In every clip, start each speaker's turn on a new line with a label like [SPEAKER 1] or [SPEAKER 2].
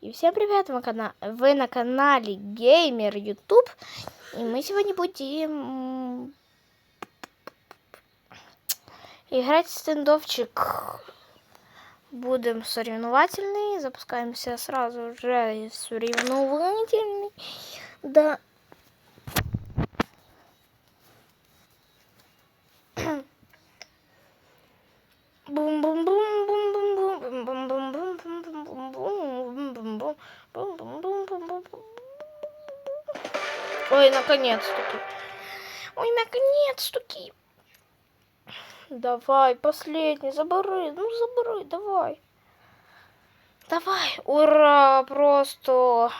[SPEAKER 1] И всем привет, вы, кана... вы на канале Геймер YouTube. И мы сегодня будем играть в стендовчик. Будем соревновательный. Запускаемся сразу же соревновательный. Да. Ой, наконец-таки. Ой, наконец-таки. Давай, последний, забори. Ну, забори, давай. Давай. Ура, просто.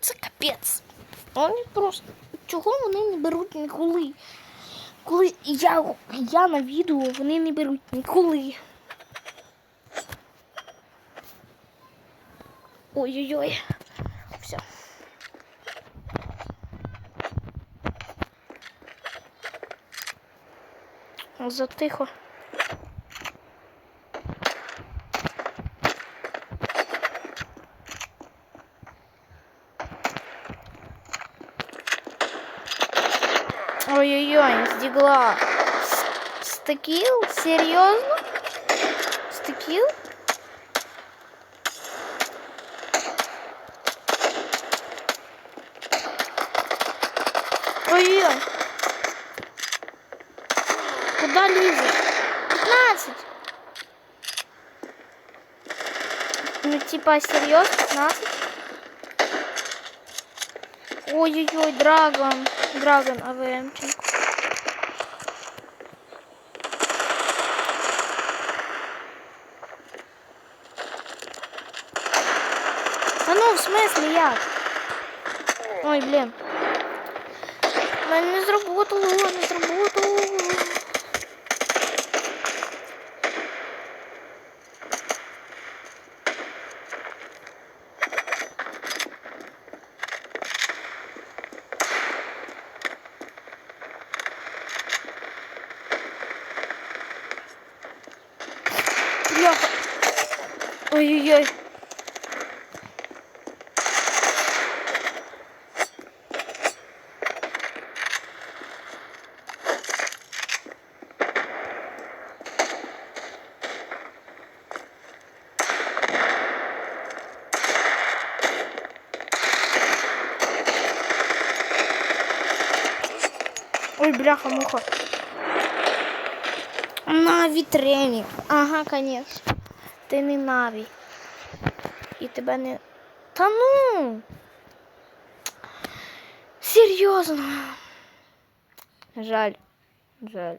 [SPEAKER 1] Це капець. Вони просто. Чого вони не беруть ніколи? Коли я, я на відео, вони не беруть ніколи. Ой-ой-ой. Все. Затихо. Ой-ой-ой, сдигла. Стекил? Серьезно? Стекил? Ой-ой-ой. Куда лезешь? 15. Ну, типа, серьезно? 15? Ой-ой-ой, Драгон. Драгон АВМченко. Да ну, в смысле як? Ой, блин. Мене не зработало, не зработало. Ой-ой-ой. Ой, бляха-муха. Наві тренінг. Ага, конечно. Ти не Наві. І тебе не. Та ну. Серйозно. Жаль. Жаль.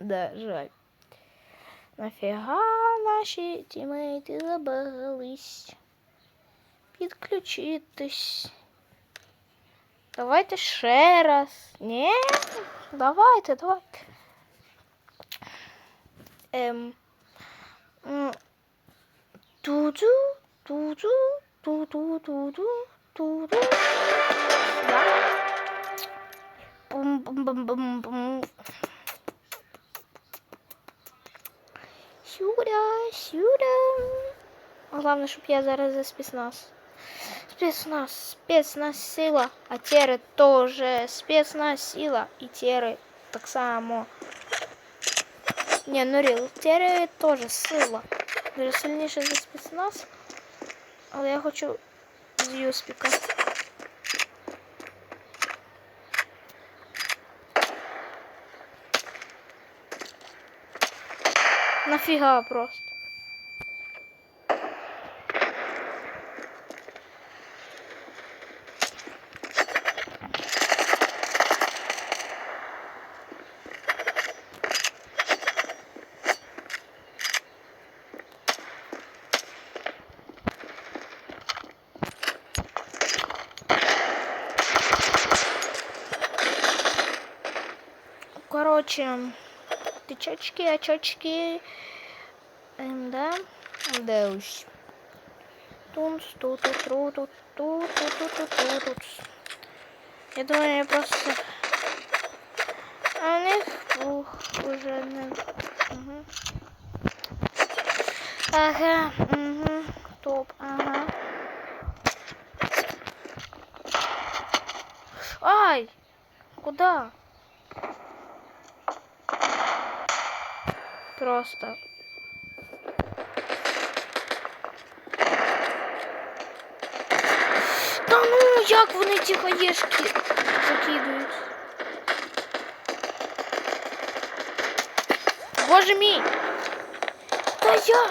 [SPEAKER 1] Да, жаль. Нафіга наші тімейти забагались. Підключитись. Давайте ще раз. Ні? Давайте, давайте. Ем. м, Ту-ду, ту-ду, ту-ду, ту-ду, ту-ду. Да. Бум-бум-бум-бум-бум. Сюда, сюда. Главное, щоб я зараз за спецназ. Спецназ, спецназ сила, а тери тоже спецназ сила і тери так само. Не, ну ріл, тери теж сила. Дуже сильніше за спецназ. Але я хочу з Юспіка. Нафіга просто. Короче, тычочки, очочки. Эм, да? Да уж. Тунс, тут, тут, тут, тут, тут, тут, тут, тут. Я думаю, я просто... А у них ух, уже. Угу. Ага, угу, топ, ага. Ай! Куда? Просто. Та ну, як вони ті хаєшки закидують? Боже мій! Та я!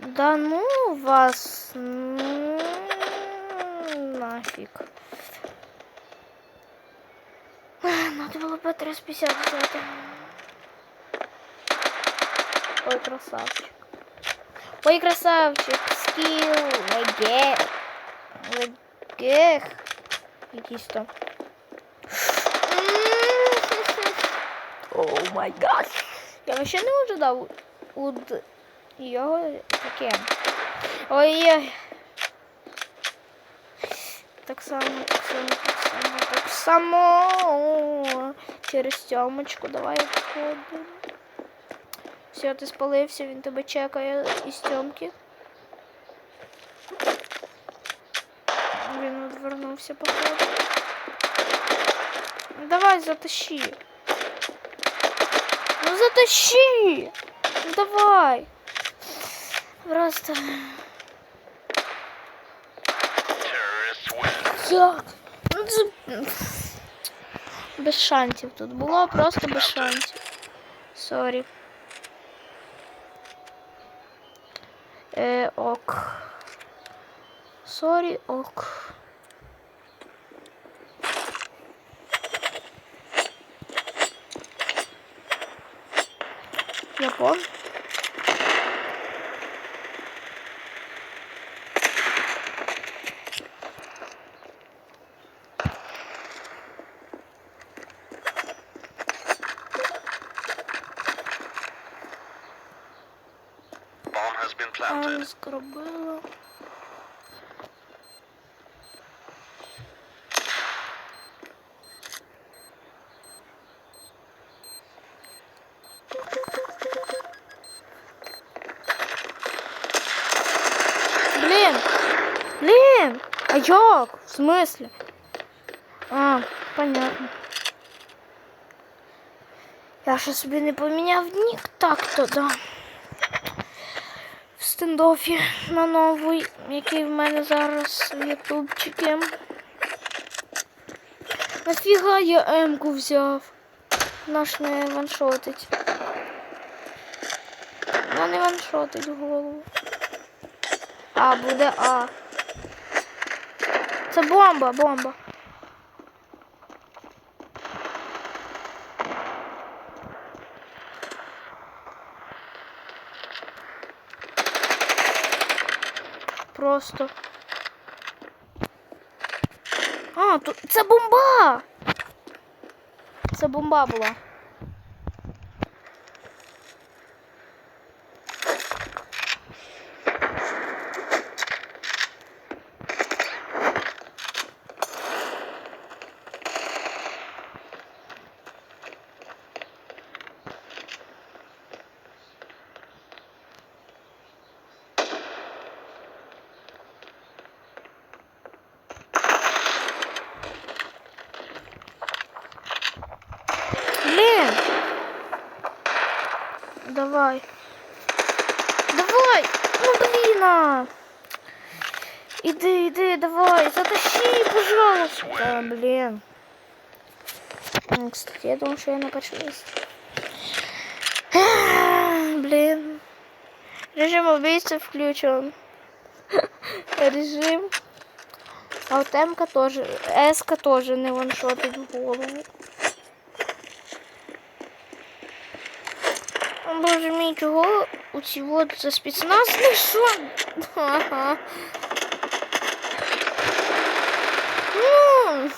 [SPEAKER 1] Да ну вас ну, нафиг. Надо было бы 350 взяти. Ой, красавчик. Ой, красавчик. Скилл. Леге. Легех. Якийсь там. О май гад. Я вообще не ожидав від його таке. Ой-ой. Так само, так само, так само, так само. Через тьомочку давай обходимо. Все, ти спалився, він тебе чекає із тьомки. Він відвернувся походу. Давай, затащи. Ну затащи! Ну давай. Просто. Як? Ну. Без шансів тут було, просто без шансів. Сорі. Ee, ok. Sorry
[SPEAKER 2] ok. Japon. been
[SPEAKER 1] А,
[SPEAKER 2] planted.
[SPEAKER 1] зробила. Блін! Блін! А як? В смислі? А, понятно. Я ще собі не поміняв нік так-то, да Стендофі на новий, який в мене зараз в ютубчики. Нафіга я М-ку взяв? Наш не ваншотить. Вона не ваншотить в голову. А, буде А. Це бомба, бомба. Просто. А, тут це бомба! Це бомба була. Блин! Давай. Давай! Ну блин! а! Иди, иди, давай, затащи, пожалуйста. Блин. М, Кстати, я думаю, что я на первом месте. Блин. Режим убийцы включен. Режим. А вот М-ка тоже. С-ка тоже не ваншотить в голову. О, Боже мій, чого у ці от за спецназ не що? Ага. Ну,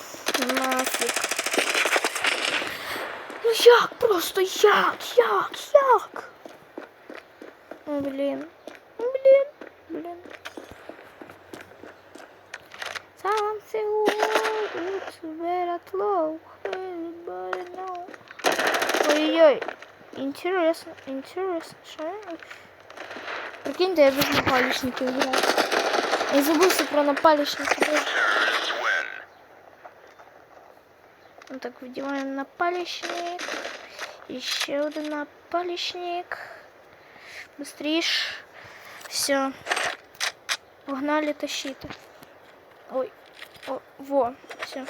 [SPEAKER 1] нафіг. Ну як просто, як, як, як? О, блін. Блін, интересно, интересно, что Прикиньте, я без напалічників граю. Я забувся про напалічники.
[SPEAKER 2] Terrorists win.
[SPEAKER 1] Ну так, вдіваємо напалічник. І ще один напалічник. Быстріш. Все. Погнали тащити. Ой. О, во, все.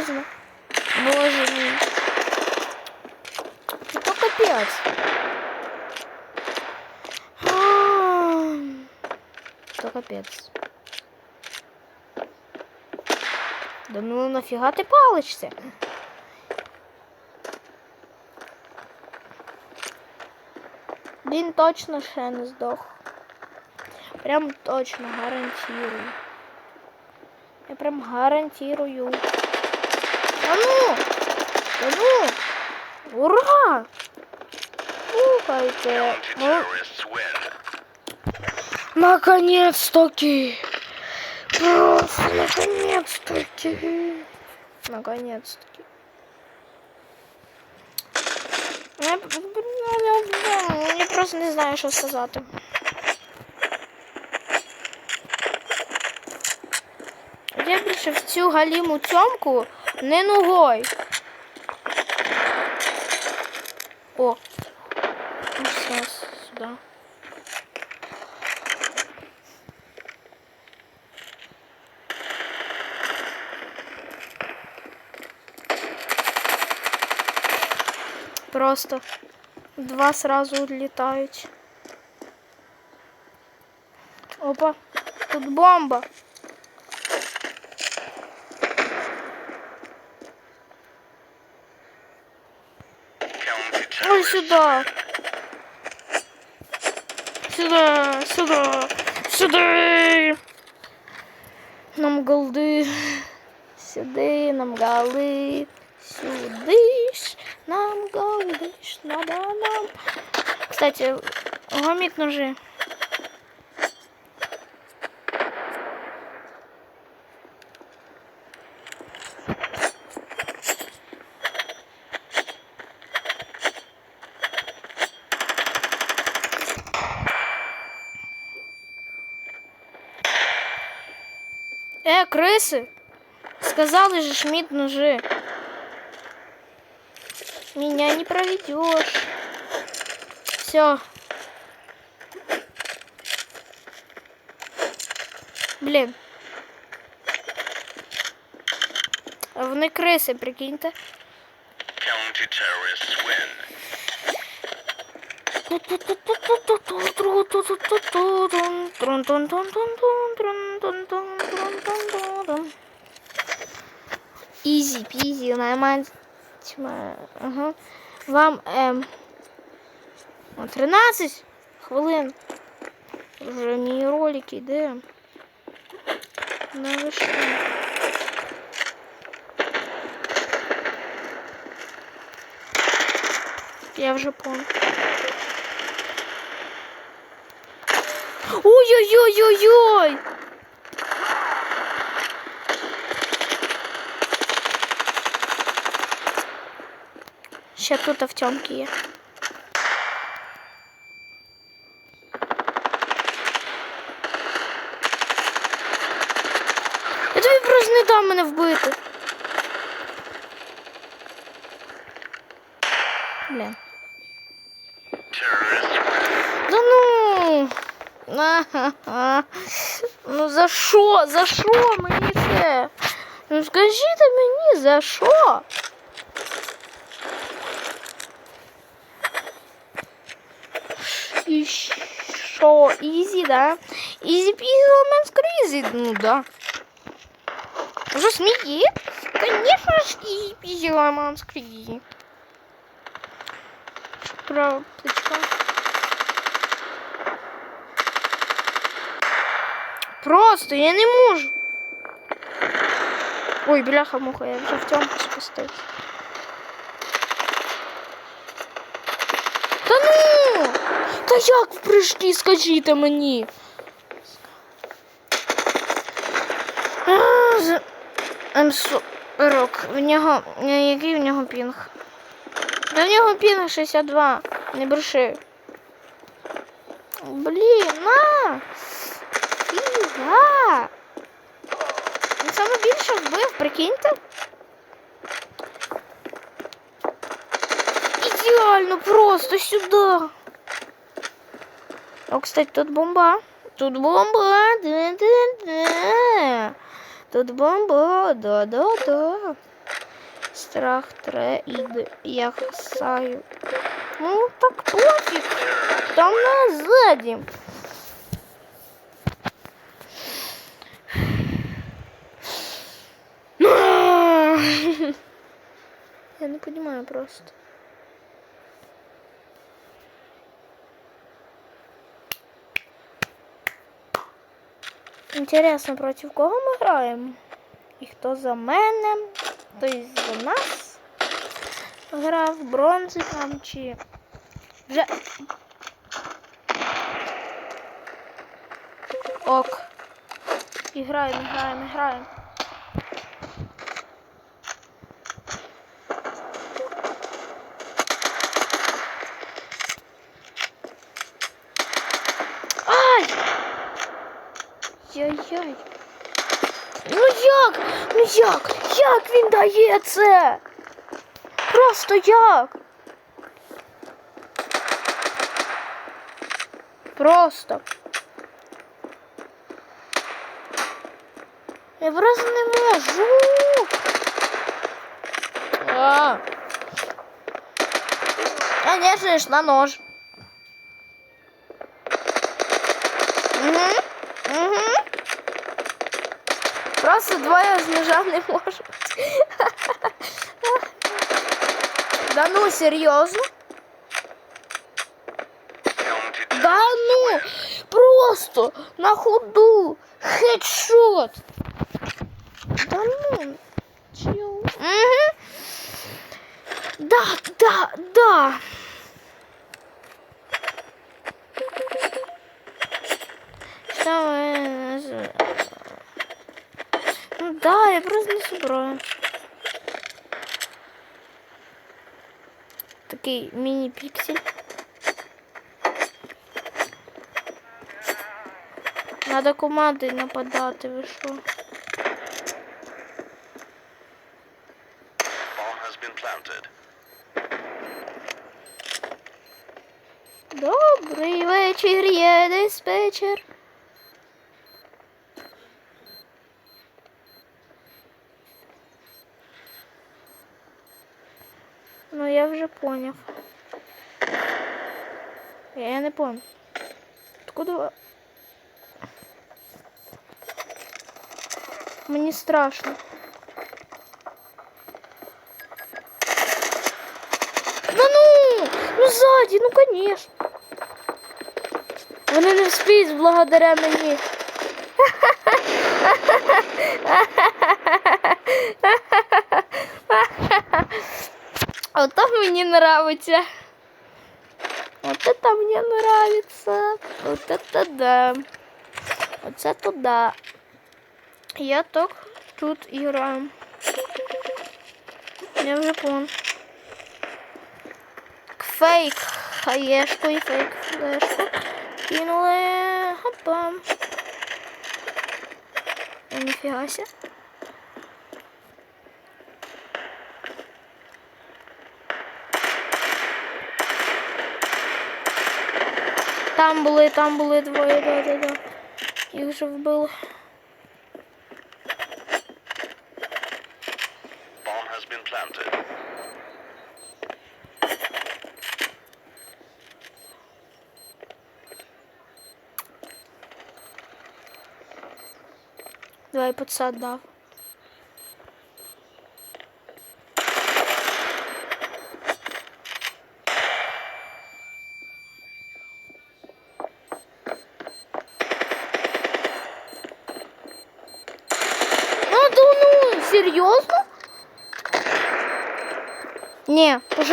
[SPEAKER 1] серьезно? Боже мой. Ну, Это капец. Это капец. Да ну нафига ты палочься? Він точно ще не здох. Прям точно гарантирую. Я прям гарантирую. А ну! А ну! Ура! Слухайте. Ну, наконец-таки! Просто наконец-таки! Наконец-таки. Я, я просто не знаю, що сказати. Я більше в цю галіму цьомку не ногой. О. Все, сюди. Просто два сразу улетають. Опа, тут бомба.
[SPEAKER 2] County
[SPEAKER 1] Ой,
[SPEAKER 2] terrorists
[SPEAKER 1] сюда. Сюда, сюда, сюда. Нам голди. Сюди, нам гали. Сюди ж, нам голди ж, надо нам. Кстати, гомік ножи. Крысы! Сказали же Шмидт ножи. Меня не проведешь. Все. А Вони криси,
[SPEAKER 2] win. Ізі, пізі, наймань. Ага. Вам ем, о, 13 хвилин. Вже мій ролик іде. Ну ви що? Я вже понял. Ой-ой-ой-ой-ой! Ще тут автомки є. Я просто не дам мене вбити.
[SPEAKER 1] що? За що мені це? Ну скажіть мені за що? І що? Ізі, да? Ізі пізі ламен скрізі, ну да. Уже смеет? Конечно ж ізі пізі ламен скрізі. Право, плечка. Просто я не можу. Ой, бляха муха, я вже в тьомку спустився. Та ну! Та як в прыжки, скажіть мені? З- М40. В нього. е, Який в нього пінг? Та в нього пінг 62. Не бреши. Блін, на! Прикиньте. Ідеально, просто сюди. О, кстати, тут бомба. Тут бомба. Да-да-да. Тут бомба. Да-да-да. Страх трейд. Я хасаю. Ну, так пофиг. Там нас сзади. Я не понимаю просто. Интересно, против кого ми граємо? І хто за мене? Хтось за нас грав, бронзи там чи. Вже. Ок. І граємо, граємо, граємо. Яй-яй. Ну як? Ну як? Як він дає? Просто як? Просто. Я просто не можу. А. Конечно на нож. Угу. Угу. Просто двоє з ножа не можуть. Да ну, серйозно? Да ну, просто на ходу. Хедшот. Да ну, чел. Угу. Да, да, да. Что вы... Ну да, я просто не собираю. Такий міні-піксель. Надо команди нападати, ви що? Добрий вечір, є диспетчер. Ну, я вже поняв. Я не понял. Откуда? Мені страшно. Да ну! Ну сзади, ну конечно. Вони не вспіють благодаря мені. Ото мені нравиться. Вот это мне нравится. Вот это да. Оце то да. Я так тут играю. Я вже понял. Фейк хаєшку і фейк флешку. Кинули. Хопа. О, ніфіга ся. Там були, там були двоє, да, да, да. Їх вже вбили. Давай подсад дав.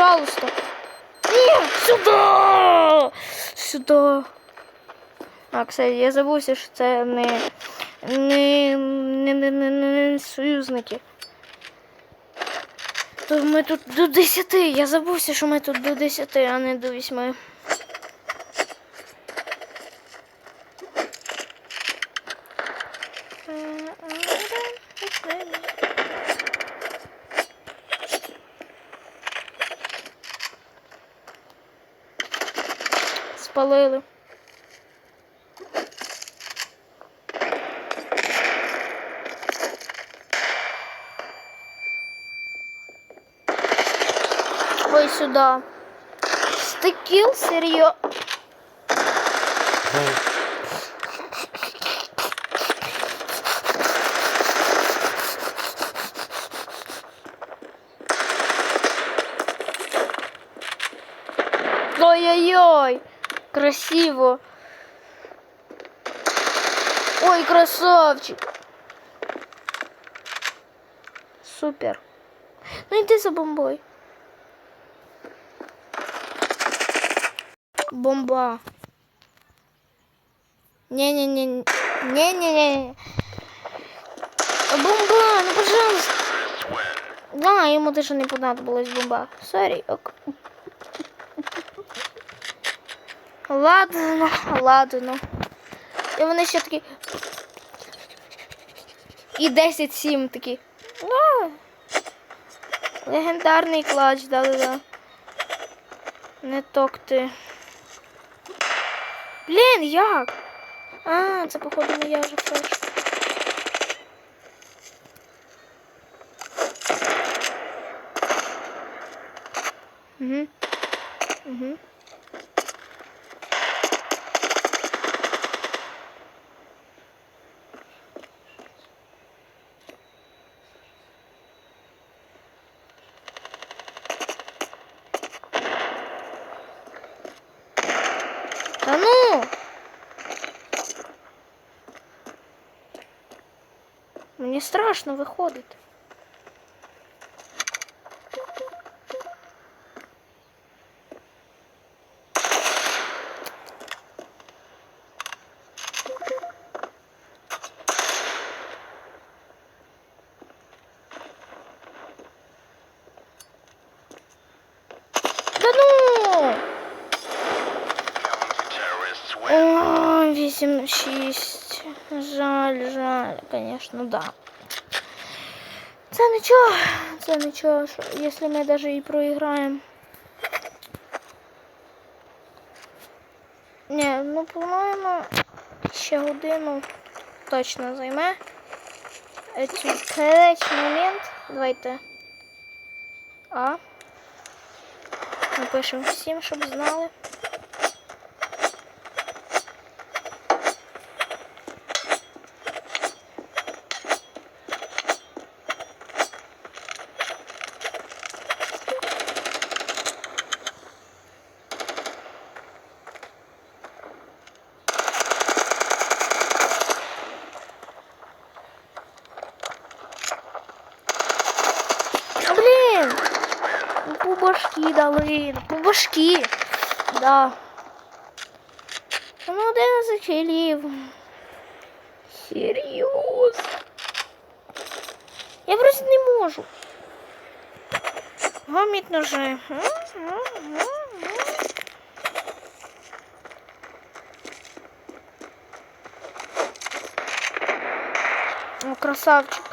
[SPEAKER 1] Пожалуйста. Нет, сюди! Сюди. А, кстати, я забувся, що це не, не, не, не, не, не союзники. То ми тут до 10. Я забувся, що ми тут до 10, а не до 8. Ой, сюда. Стикіл серйозно. Ой-ой-ой, красиво. Ой, красавчик. Супер. Ну йди за бомбой. Бомба. Не-не-не. Не-не-не. Бомба, ну пожалуйста. Да, ему даже не понадобилась бомба. Сорі, ок. Ладно, ладно. І вони ще такі. І 10-7 такі. А, легендарний клач, да-да-да. Не токти. Блін, як? А, це походу не я вже флеш. Угу. Угу. Та ну! Мені страшно виходити. Та ну! О, 8-6. Жаль, жаль, конечно, да. Це нічого, це нічого, що, якщо ми навіть і проіграємо. Ні, ну, по-моєму, ще годину точно займе. Критичний момент. Давайте. А. Напишемо всім, щоб знали. Ну, по башки. Да. Ну, 11 хилів. Серйозно. Я просто не можу. Гаміть ножи. О, красавчик.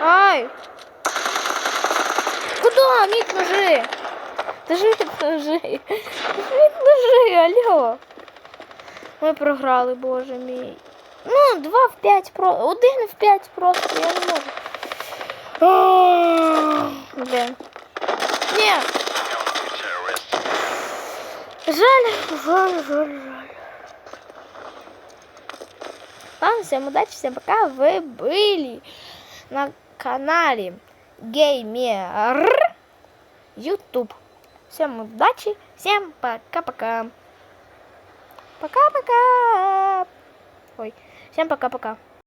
[SPEAKER 1] Ай! Куда? Мить ножи! Держи ножи! Мить ножи, алло! Ми програли, боже мій. Ну, 2 в 5 про. Один в 5 просто, я не можу. Ах, Блін. Ні,
[SPEAKER 3] Terrorists
[SPEAKER 1] жаль, жаль, жаль, жаль. Ладно, всем удачи, всем пока. Вы были на канале Геймер YouTube. Всем удачи, всем пока-пока. Пока-пока. Ой. Всем пока-пока.